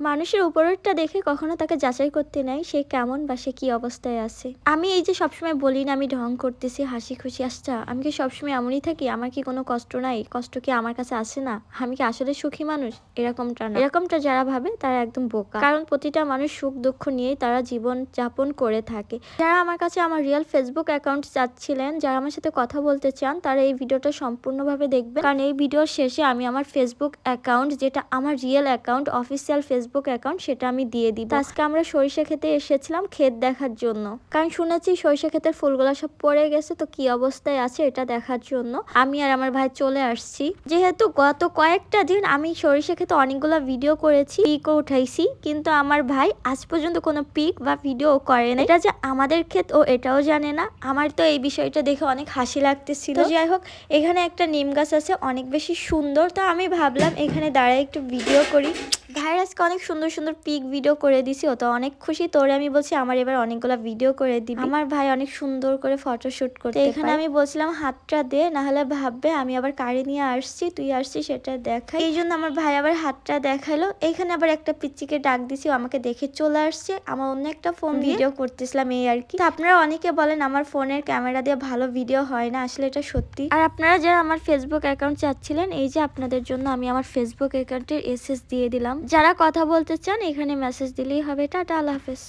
মানুষের উপরেরটা দেখে কখনো তাকে যাচাই করতে নাই সে কেমন বা সে কি অবস্থায় আছে। আমি এই যে সবসময় বলি না, আমি ঢং করতেছি, হাসি খুশি আসছা আমি কি সবসময় এমনই থাকি? আমার কি কোনো কষ্ট নাই? কষ্ট কি আমার কাছে আসে না? আমি কি আসলে সুখী মানুষ? এরকমটা না। এরকমটা যারা ভাবে, তারা একদম বোকা। কারণ প্রতিটা মানুষ সুখ, দুঃখ নিয়েই তারা জীবন যাপন করে থাকে। যারা আমার কাছে আমার রিয়েল ফেসবুক অ্যাকাউন্ট চাচ্ছিলেন, যারা আমার সাথে কথা বলতে চান, তারা এই ভিডিওটা সম্পূর্ণভাবে দেখবেন। কারণ এই ভিডিওর শেষে আমি আমার ফেসবুক অ্যাকাউন্ট যেটা আমার real account official Facebook account সেটা আমি দিয়ে দিব। আজকে আমরা সরিষা খেতে এসেছিলাম ক্ষেত দেখার জন্য। কারণ শুনেছি সরিষা ক্ষেতের ফুলগুলো সব পড়ে গেছে তো কি অবস্থায় আছে এটা দেখার জন্য। আমি আর আমার ভাই চলে আসছি। যেহেতু গত কয়েকটা দিন আমি সরিষা ক্ষেতে অনেকগুলো ভিডিও করেছি পিকও উঠাইছি কিন্তু আমার ভাই আজ পর্যন্ত কোনো পিক বা ভিডিও করে না এটা যে আমাদের ক্ষেত ও এটাও জানে না। আমার তো এই বিষয়টা দেখে অনেক হাসি লাগতেছিল। যাই হোক এখানে একটা নিম গাছ আছে অনেক বেশি সুন্দর। তো আমি ভাবলাম এখানে দাঁড়ায় একটু ভিডিও করি। ভাইয়ের আজকে অনেক সুন্দর সুন্দর পিক ভিডিও করে দিছি ও তো অনেক খুশি। তোরে আমি বলছি আমার এবার অনেকগুলো ভিডিও করে দিবি। আমার ভাই অনেক সুন্দর করে ফটো শুট করতে এখানে আমি বলছিলাম হাতটা দে না হলে ভাববে আমি আবার কারি নিয়ে আসছি তুই আসছিস সেটা দেখাই। এই জন্য আমার ভাই আবার হাতটা দেখাল। এখানে আবার একটা পিচ্চিকে ডাক দিছি আমাকে দেখে চলে আসছে। আমার অন্য একটা ফোন ভিডিও করতেছিলাম এই আর কি। তো আপনারা অনেকে বলেন আমার ফোনের ক্যামেরা দিয়ে ভালো ভিডিও হয় না। আসলে এটা সত্যি। আর আপনারা যারা আমার ফেসবুক অ্যাকাউন্ট চাচ্ছিলেন এই যে আপনাদের জন্য আমি আমার ফেসবুক অ্যাকাউন্টের এসএস দিয়ে দিলাম। যারা কথা বলতে চান এখানে মেসেজ দিলেই হবে। টাটা আল্লাহ হাফেজ।